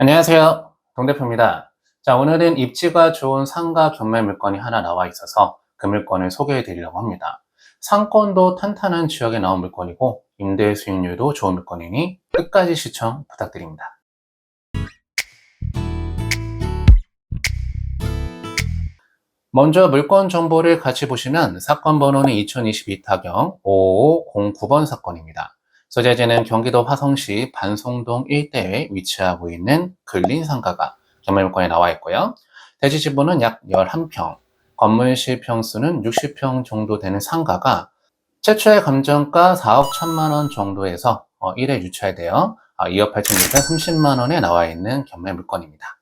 안녕하세요. 동대표입니다. 자, 오늘은 입지가 좋은 상가 경매 물건이 하나 나와 있어서 그 물건을 소개해 드리려고 합니다. 상권도 탄탄한 지역에 나온 물건이고 임대 수익률도 좋은 물건이니 끝까지 시청 부탁드립니다. 먼저 물건 정보를 같이 보시면 사건 번호는 2022 타경 5509번 사건입니다. 소재지는 경기도 화성시 반송동 일대에 위치하고 있는 근린 상가가 경매물건에 나와 있고요. 대지 지분은 약 11평, 건물 실평수는 60평 정도 되는 상가가 최초의 감정가 4억 1천만 원 정도에서 1회 유찰되어 2억 8천630만 원에 나와 있는 경매 물건입니다.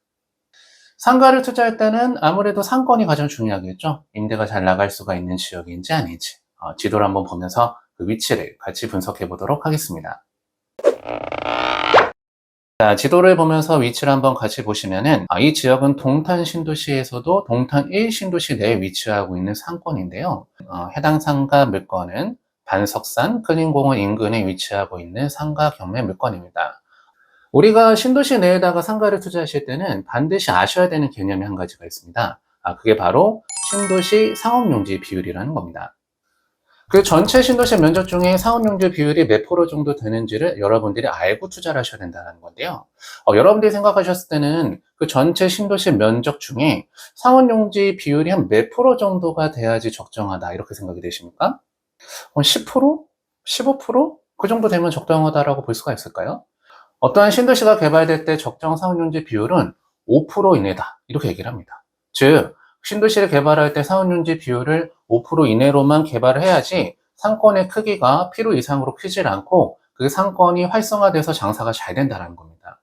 상가를 투자할 때는 아무래도 상권이 가장 중요하겠죠. 임대가 잘 나갈 수가 있는 지역인지 아닌지 어, 지도를 한번 보면서 그 위치를 같이 분석해 보도록 하겠습니다. 자, 지도를 보면서 위치를 한번 같이 보시면은 아, 이 지역은 동탄 신도시에서도 동탄 1 신도시 내에 위치하고 있는 상권인데요. 어, 해당 상가 물건은 반석산 클린공원 인근에 위치하고 있는 상가 경매 물건입니다. 우리가 신도시 내에다가 상가를 투자하실 때는 반드시 아셔야 되는 개념이 한 가지가 있습니다. 아, 그게 바로 신도시 상업용지 비율이라는 겁니다. 그 전체 신도시 면적 중에 상업용지 비율이 몇 프로 정도 되는지를 여러분들이 알고 투자를 하셔야 된다는 건데요. 어, 여러분들이 생각하셨을 때는 그 전체 신도시 면적 중에 상업용지 비율이 한 몇 프로 정도가 돼야지 적정하다 이렇게 생각이 되십니까? 10%? 15%? 그 정도 되면 적정하다라고 볼 수가 있을까요? 어떠한 신도시가 개발될 때 적정 상업용지 비율은 5% 이내다. 이렇게 얘기를 합니다. 즉, 신도시를 개발할 때 상업용지 비율을 5% 이내로만 개발을 해야지 상권의 크기가 필요 이상으로 크질 않고 그 상권이 활성화돼서 장사가 잘 된다는 겁니다.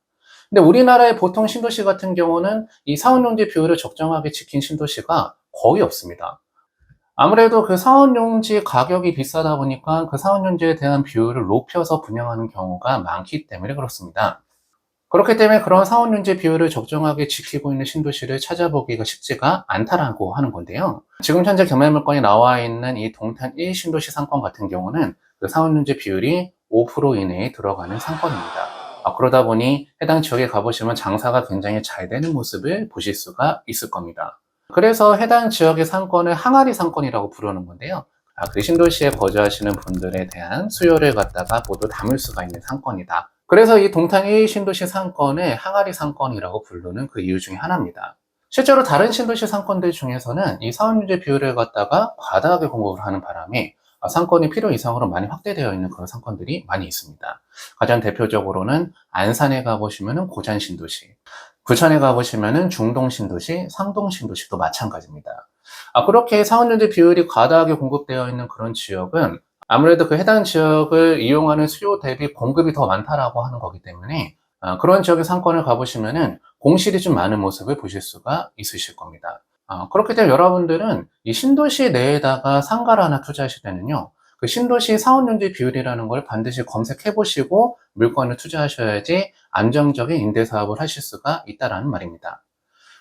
근데 우리나라의 보통 신도시 같은 경우는 이 상업용지 비율을 적정하게 지킨 신도시가 거의 없습니다. 아무래도 그 사원용지 가격이 비싸다 보니까 그 사원용지에 대한 비율을 높여서 분양하는 경우가 많기 때문에 그렇습니다. 그렇기 때문에 그런 사원용지 비율을 적정하게 지키고 있는 신도시를 찾아보기가 쉽지가 않다라고 하는 건데요. 지금 현재 경매 물건이 나와 있는 이 동탄 1 신도시 상권 같은 경우는 그 사원용지 비율이 5% 이내에 들어가는 상권입니다. 아, 그러다 보니 해당 지역에 가보시면 장사가 굉장히 잘 되는 모습을 보실 수가 있을 겁니다. 그래서 해당 지역의 상권을 항아리 상권이라고 부르는 건데요. 아, 그 신도시에 거주하시는 분들에 대한 수요를 갖다가 모두 담을 수가 있는 상권이다. 그래서 이 동탄 1 신도시 상권을 항아리 상권이라고 부르는 그 이유 중에 하나입니다. 실제로 다른 신도시 상권들 중에서는 이 사업유지 비율을 갖다가 과다하게 공급을 하는 바람에 상권이 필요 이상으로 많이 확대되어 있는 그런 상권들이 많이 있습니다. 가장 대표적으로는 안산에 가보시면 고잔 신도시, 부천에 가보시면은 중동 신도시, 상동 신도시도 마찬가지입니다. 아, 그렇게 상업용지 비율이 과다하게 공급되어 있는 그런 지역은 아무래도 그 해당 지역을 이용하는 수요 대비 공급이 더 많다라고 하는 거기 때문에 아, 그런 지역의 상권을 가보시면은 공실이 좀 많은 모습을 보실 수가 있으실 겁니다. 아, 그렇기 때문에 여러분들은 이 신도시 내에다가 상가를 하나 투자하실 때는요, 그 신도시 사원용지 비율이라는 걸 반드시 검색해 보시고 물건을 투자하셔야지 안정적인 임대 사업을 하실 수가 있다라는 말입니다.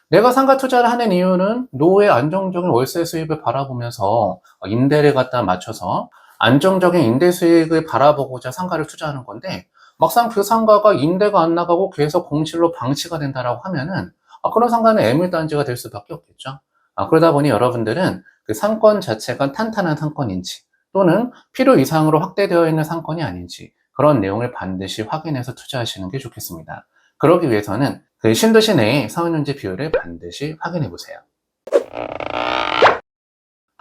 내가 상가 투자를 하는 이유는 노후의 안정적인 월세 수입을 바라보면서 임대를 갖다 맞춰서 안정적인 임대 수익을 바라보고자 상가를 투자하는 건데 막상 그 상가가 임대가 안 나가고 계속 공실로 방치가 된다라고 하면은 아, 그런 상가는 애물단지가 될 수밖에 없겠죠. 아, 그러다 보니 여러분들은 그 상권 자체가 탄탄한 상권인지 또는 필요 이상으로 확대되어 있는 상권이 아닌지 그런 내용을 반드시 확인해서 투자하시는 게 좋겠습니다. 그러기 위해서는 그 신도시 내의 사원용지 비율을 반드시 확인해 보세요.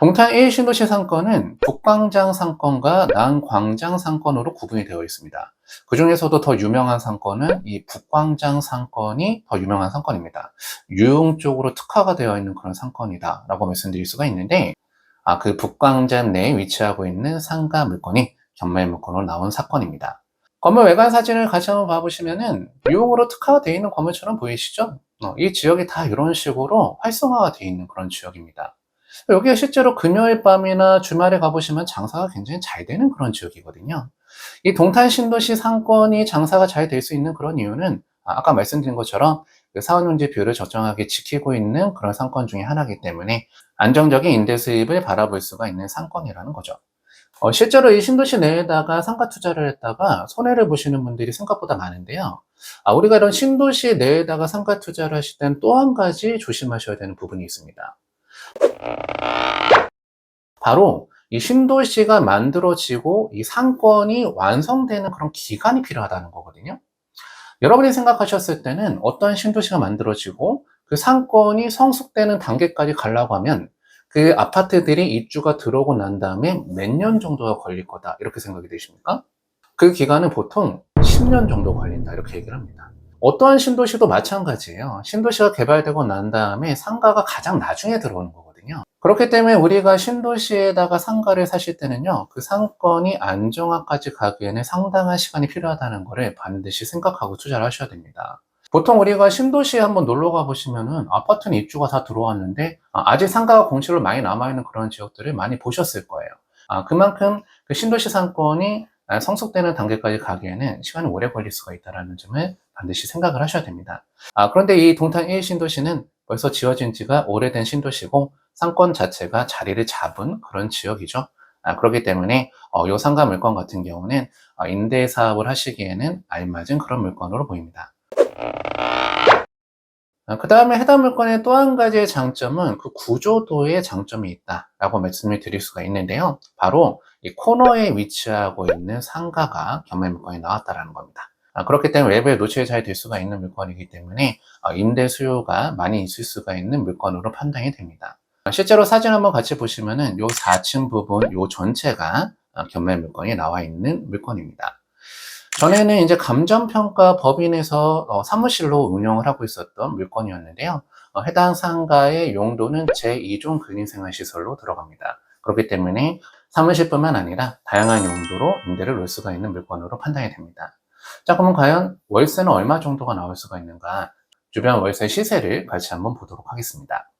동탄 1 신도시 상권은 북광장 상권과 남광장 상권으로 구분이 되어 있습니다. 그 중에서도 더 유명한 상권은 이 북광장 상권이 더 유명한 상권입니다. 유흥 쪽으로 특화가 되어 있는 그런 상권이다 라고 말씀드릴 수가 있는데 아, 그 북광장 내에 위치하고 있는 상가 물건이 경매 물건으로 나온 사건입니다. 건물 외관 사진을 같이 한번 봐보시면은 유흥으로 특화가 되어 있는 건물처럼 보이시죠? 어, 이 지역이 다 이런 식으로 활성화가 되어 있는 그런 지역입니다. 여기가 실제로 금요일 밤이나 주말에 가보시면 장사가 굉장히 잘 되는 그런 지역이거든요. 이 동탄 신도시 상권이 장사가 잘 될 수 있는 그런 이유는 아, 아까 말씀드린 것처럼 그 사원용지 비율을 적정하게 지키고 있는 그런 상권 중에 하나이기 때문에 안정적인 임대 수입을 바라볼 수가 있는 상권이라는 거죠. 어, 실제로 이 신도시 내에다가 상가 투자를 했다가 손해를 보시는 분들이 생각보다 많은데요. 아, 우리가 이런 신도시 내에다가 상가 투자를 하실 땐 또 한 가지 조심하셔야 되는 부분이 있습니다. 바로 이 신도시가 만들어지고 이 상권이 완성되는 그런 기간이 필요하다는 거거든요. 여러분이 생각하셨을 때는 어떤 신도시가 만들어지고 그 상권이 성숙되는 단계까지 가려고 하면 그 아파트들이 입주가 들어오고 난 다음에 몇 년 정도가 걸릴 거다 이렇게 생각이 되십니까? 그 기간은 보통 10년 정도 걸린다 이렇게 얘기를 합니다. 어떠한 신도시도 마찬가지예요. 신도시가 개발되고 난 다음에 상가가 가장 나중에 들어오는 거거든요. 그렇기 때문에 우리가 신도시에다가 상가를 사실 때는요, 그 상권이 안정화까지 가기에는 상당한 시간이 필요하다는 것을 반드시 생각하고 투자를 하셔야 됩니다. 보통 우리가 신도시에 한번 놀러 가 보시면은 아파트는 입주가 다 들어왔는데 아, 아직 상가가 공실로 많이 남아있는 그런 지역들을 많이 보셨을 거예요. 아, 그만큼 그 신도시 상권이 아, 성숙되는 단계까지 가기에는 시간이 오래 걸릴 수가 있다는 점을 반드시 생각을 하셔야 됩니다. 아, 그런데 이 동탄 1 신도시는 벌써 지어진 지가 오래된 신도시고 상권 자체가 자리를 잡은 그런 지역이죠. 아, 그렇기 때문에 어, 요 상가 물건 같은 경우는 어, 임대 사업을 하시기에는 알맞은 그런 물건으로 보입니다. 그 다음에 해당 물건의 또 한 가지의 장점은 그 구조도의 장점이 있다라고 말씀을 드릴 수가 있는데요. 바로 이 코너에 위치하고 있는 상가가 경매 물건에 나왔다라는 겁니다. 아, 그렇기 때문에 외부에 노출이 잘 될 수가 있는 물건이기 때문에 어, 임대 수요가 많이 있을 수가 있는 물건으로 판단이 됩니다. 실제로 사진 한번 같이 보시면은 요 4층 부분 요 전체가 어, 경매 물건이 나와 있는 물건입니다. 전에는 이제 감정평가 법인에서 어, 사무실로 운영을 하고 있었던 물건이었는데요. 어, 해당 상가의 용도는 제2종 근인생활시설로 들어갑니다. 그렇기 때문에 사무실뿐만 아니라 다양한 용도로 임대를 놓을 수가 있는 물건으로 판단이 됩니다. 자, 그러면 과연 월세는 얼마 정도가 나올 수가 있는가? 주변 월세 시세를 같이 한번 보도록 하겠습니다.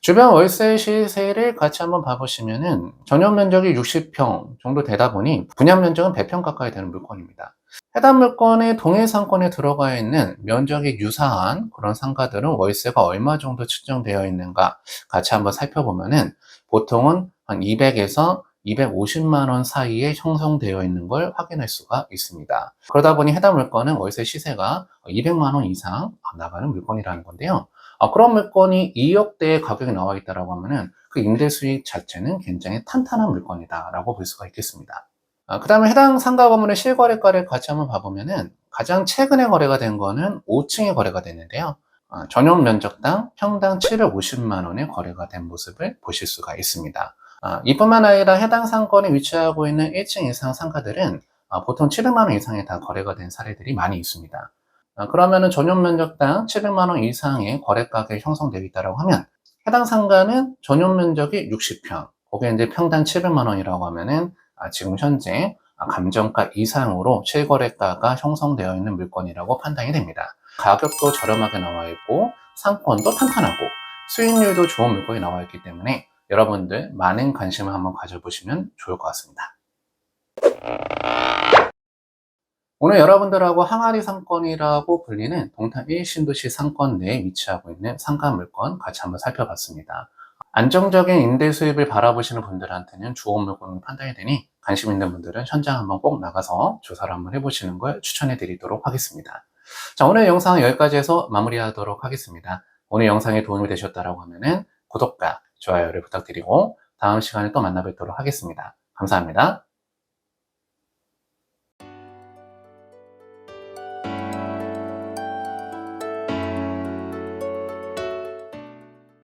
주변 월세 시세를 같이 한번 봐보시면은 전용 면적이 60평 정도 되다 보니 분양 면적은 100평 가까이 되는 물건입니다. 해당 물건의 동해 상권에 들어가 있는 면적이 유사한 그런 상가들은 월세가 얼마 정도 측정되어 있는가 같이 한번 살펴보면은 보통은 한 200에서 250만 원 사이에 형성되어 있는 걸 확인할 수가 있습니다. 그러다 보니 해당 물건은 월세 시세가 200만 원 이상 나가는 물건이라는 건데요. 아, 그런 물건이 2억대의 가격이 나와 있다라고 하면은 그 임대 수익 자체는 굉장히 탄탄한 물건이다라고 볼 수가 있겠습니다. 아, 그 다음에 해당 상가 건물의 실거래가를 같이 한번 봐보면은 가장 최근에 거래가 된 거는 5층에 거래가 됐는데요. 아, 전용 면적당 평당 750만 원에 거래가 된 모습을 보실 수가 있습니다. 아, 이뿐만 아니라 해당 상권에 위치하고 있는 1층 이상 상가들은 아, 보통 700만 원 이상에 다 거래가 된 사례들이 많이 있습니다. 아, 그러면은 전용 면적당 700만 원 이상의 거래 가격이 형성되어 있다고 하면 해당 상가는 전용 면적이 60평, 거기에 이제 평당 700만 원이라고 하면은 아, 지금 현재 감정가 이상으로 실거래가가 형성되어 있는 물건이라고 판단이 됩니다. 가격도 저렴하게 나와 있고 상권도 탄탄하고 수익률도 좋은 물건이 나와 있기 때문에 여러분들 많은 관심을 한번 가져보시면 좋을 것 같습니다. 오늘 여러분들하고 항아리 상권이라고 불리는 동탄 1신도시 상권 내에 위치하고 있는 상가 물건 같이 한번 살펴봤습니다. 안정적인 임대 수입을 바라보시는 분들한테는 좋은 물건으로 판단이 되니 관심 있는 분들은 현장 한번 꼭 나가서 조사를 한번 해보시는 걸 추천해 드리도록 하겠습니다. 자, 오늘 영상 여기까지 해서 마무리하도록 하겠습니다. 오늘 영상에 도움이 되셨다고 하면은 구독과 좋아요를 부탁드리고 다음 시간에 또 만나 뵙도록 하겠습니다. 감사합니다.